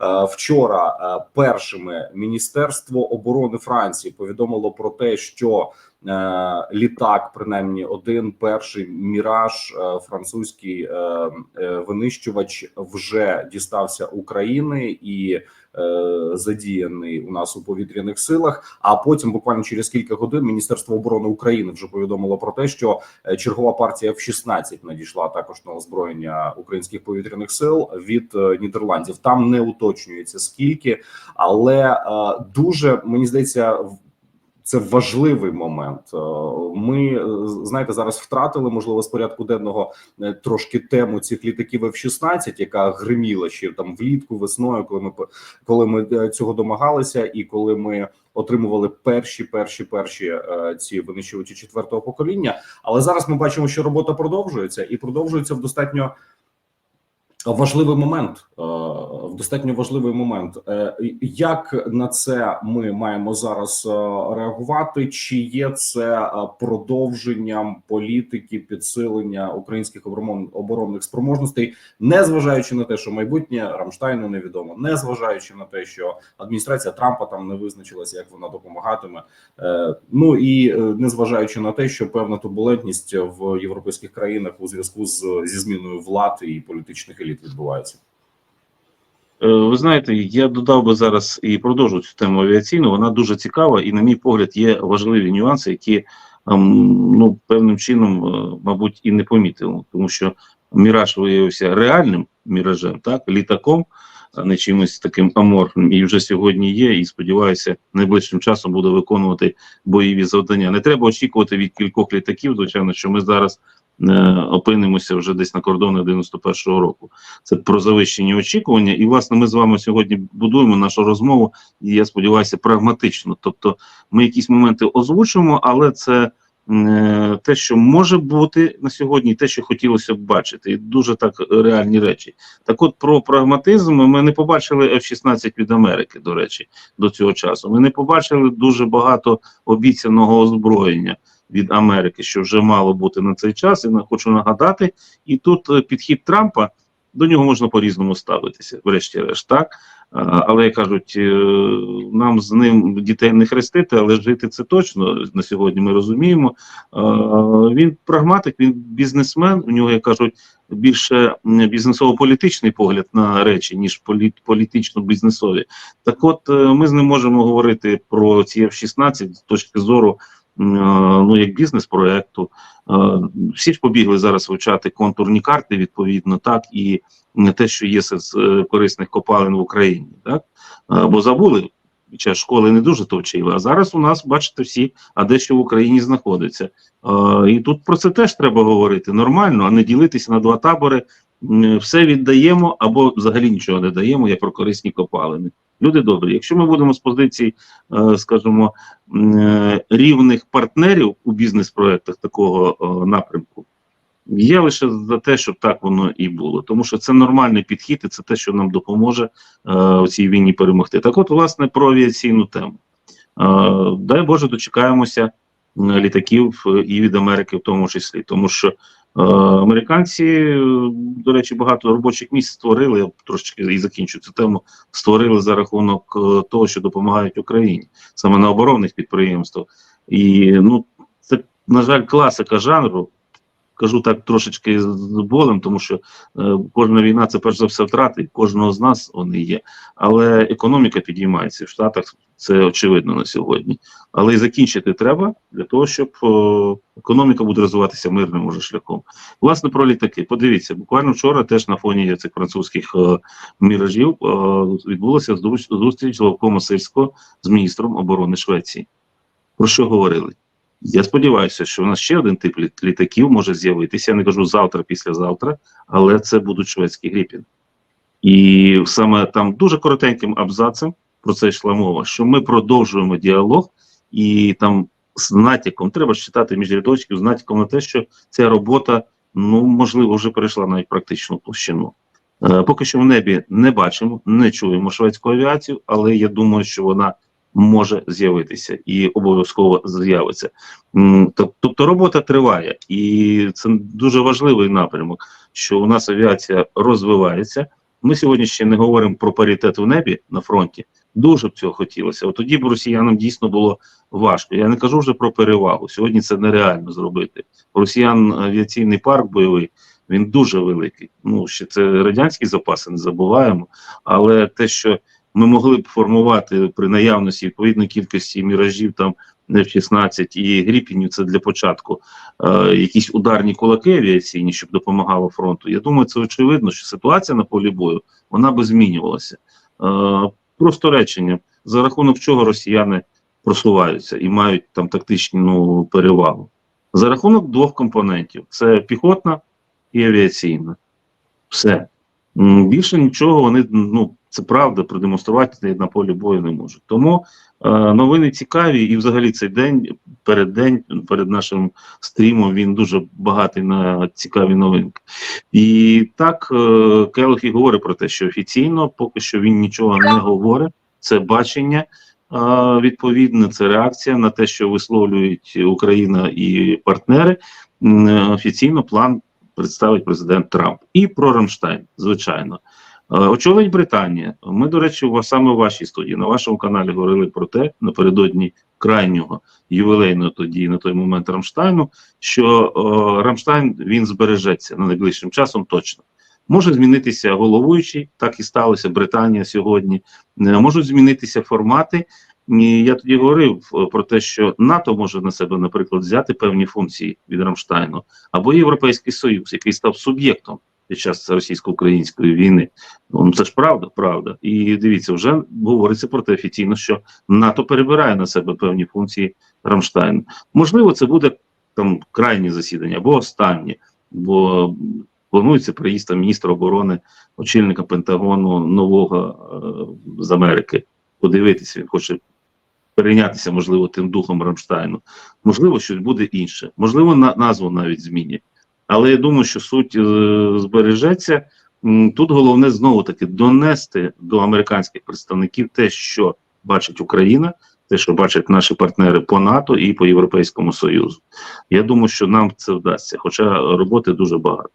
Е, Вчора е, першими Міністерство оборони Франції повідомило про те, що літак, принаймні один перший міраж, е, французький е, е, винищувач, вже дістався України і е, задіяний у нас у повітряних силах. А потім, буквально через кілька годин, Міністерство оборони України вже повідомило про те, що е, чергова партія F-16 надійшла також на озброєння українських повітряних сил від е, Нідерландів. Там не уточнюється скільки, але е, дуже мені здається. Це важливий момент. Е, Ми е, знаєте зараз втратили можливо з порядку денного е, трошки тему цих літаків F-16, яка гриміла ще там влітку, весною, коли ми коли ми цього домагалися, і коли ми отримували перші, перші, перші ці винищувачі четвертого покоління. Але зараз ми бачимо, що робота продовжується і продовжується в достатньо важливий момент. В достатньо важливий момент. Е, Як на це ми маємо зараз е, реагувати? Чи є це е, продовженням політики підсилення українських оборонних спроможностей, незважаючи на те, що майбутнє Рамштайну невідомо, незважаючи на те, що адміністрація Трампа там не визначилася, як вона допомагатиме. Ну і е, незважаючи на те, що певна турбулентність в європейських країнах у зв'язку з зі зміною влад і політичних еліт відбувається. Е, Ви знаєте, я додав би зараз і продовжу цю тему авіаційну. Вона дуже цікава, і, на мій погляд, є важливі нюанси, які ем, ну певним чином, е, мабуть, і не помітили, тому що міраж виявився реальним міражем, так літаком, а не чимось таким аморфним, і вже сьогодні є. І сподіваюся, найближчим часом буде виконувати бойові завдання. Не треба очікувати від кількох літаків. Звичайно, що ми зараз опинимося вже десь на кордонах 91-го року. Це про завищені очікування. І власне ми з вами сьогодні будуємо нашу розмову. І я сподіваюся, прагматично. Тобто, ми якісь моменти озвучуємо, але це е, те, що може бути на сьогодні, те, що хотілося б бачити, і дуже так реальні речі. Так, от про прагматизм ми не побачили F-16 від Америки, до речі, до цього часу. Ми не побачили дуже багато обіцяного озброєння від Америки, що вже мало бути на цей час. І хочу нагадати, і тут е, підхід Трампа до нього можна по-різному ставитися, врешті-решт, так. Але кажуть, е, нам з ним дітей не хрестити, але жити це точно на сьогодні. Ми розуміємо. Він прагматик, він бізнесмен. У нього, як кажуть, більше бізнесово-політичний погляд на речі, ніж політ, політично-бізнесові. Так, от е, ми з ним можемо говорити про ці F-16 з точки зору. Ну, як бізнес-проекту, Е, всі ж побігли зараз вивчати контурні карти, відповідно, так і те, що є з е, корисних копалин в Україні, так Е, бо забули. Під час школи не дуже то вчили, а зараз у нас, бачите, всі, а дещо в Україні знаходиться. І тут про це теж треба говорити нормально, а не ділитися на два табори. Все віддаємо або взагалі нічого не даємо, як про корисні копалини. Люди добрі, якщо ми будемо з позиції, е, скажімо, е, рівних партнерів у бізнес-проектах такого е, напрямку, я лише за те, щоб так воно і було, тому що це нормальний підхід, і це те, що нам допоможе у цій війні перемогти. Так, от, власне, про авіаційну тему. Дай Боже, дочекаємося літаків і від Америки, в тому числі, тому що американці, е, до речі, багато робочих місць створили. Я трошечки і закінчу цю тему. Створили за рахунок е, того, що допомагають Україні, саме на оборонних підприємствах. І ну це на жаль, класика жанру. Кажу так трошечки з болем, тому що е, кожна війна це перш за все втрати, кожного з нас вони є. Але економіка підіймається в Штатах, це очевидно на сьогодні. Але і закінчити треба для того, щоб е, економіка буде розвиватися мирним уже шляхом. Власне, про літаки. Подивіться, буквально вчора теж на фоні цих французьких е, міражів е, відбулася зустріч- Лавкома Сильського з міністром оборони Швеції. Про що говорили? Я сподіваюся, що у нас ще один тип літ- літаків може з'явитися. Я не кажу завтра, післязавтра, але це будуть шведські гріпін. І саме там дуже коротеньким абзацем про це йшла мова, що ми продовжуємо діалог, і там з натяком треба ж читати між рядочків, з натяком на те, що ця робота, ну можливо, вже перейшла навіть практичну площину. Е, поки що в небі не бачимо, не чуємо шведську авіацію, але я думаю, що вона може з'явитися і обов'язково з'явиться. Тобто робота триває, і це дуже важливий напрямок, що у нас авіація розвивається. Ми сьогодні ще не говоримо про паритет в небі на фронті. Дуже б цього хотілося. От тоді б росіянам дійсно було важко. Я не кажу вже про перевагу. Сьогодні це нереально зробити. Росіян авіаційний парк бойовий. Він дуже великий. Ну ще це радянські запаси, не забуваємо. Але те, що ми могли б формувати при наявності відповідної кількості міражів, там F-16 і Гріпінів, це для початку е, якісь ударні кулаки авіаційні, щоб допомагало фронту. Я думаю, це очевидно, що ситуація на полі бою вона би змінювалася. Е, просто речення, за рахунок чого росіяни просуваються і мають там тактичну перевагу. За рахунок двох компонентів: це піхотна і авіаційна. Все. Більше нічого вони, ну, це правда, продемонструвати на полі бою не можуть. Тому е, новини цікаві, і взагалі цей день, перед день, перед нашим стрімом, він дуже багатий на цікаві новинки. І так е, Келох і говорить про те, що офіційно поки що він нічого не говорить. Це бачення е, відповідне, це реакція на те, що висловлюють Україна і партнери. Е, Офіційно план представить президент Трамп і про Рамштайн, звичайно. Е, Очолить Британія. Ми, до речі, саме в вашій студії на вашому каналі говорили про те напередодні крайнього ювілейного тоді на той момент Рамштайну, що е, Рамштайн він збережеться на найближчим часом точно. Може змінитися головуючий, так і сталося Британія сьогодні. Е, Можуть змінитися формати. І я тоді говорив про те, що НАТО може на себе, наприклад, взяти певні функції від Рамштайну, або Європейський Союз, який став суб'єктом під час російсько-української війни. Ну це ж правда, правда. І дивіться, вже говориться про те офіційно, що НАТО перебирає на себе певні функції Рамштайну. Можливо, це буде там крайнє засідання або останнє, бо планується приїзд міністра оборони, очільника Пентагону нового е, з Америки. Подивитися, він хоче перейнятися, можливо, тим духом Рамштайну. Можливо, щось буде інше. Можливо, на назву навіть змінять. Але я думаю, що суть е, збережеться. Тут головне знову таки донести до американських представників те, що бачить Україна, те, що бачать наші партнери по НАТО і по Європейському Союзу. Я думаю, що нам це вдасться, хоча роботи дуже багато.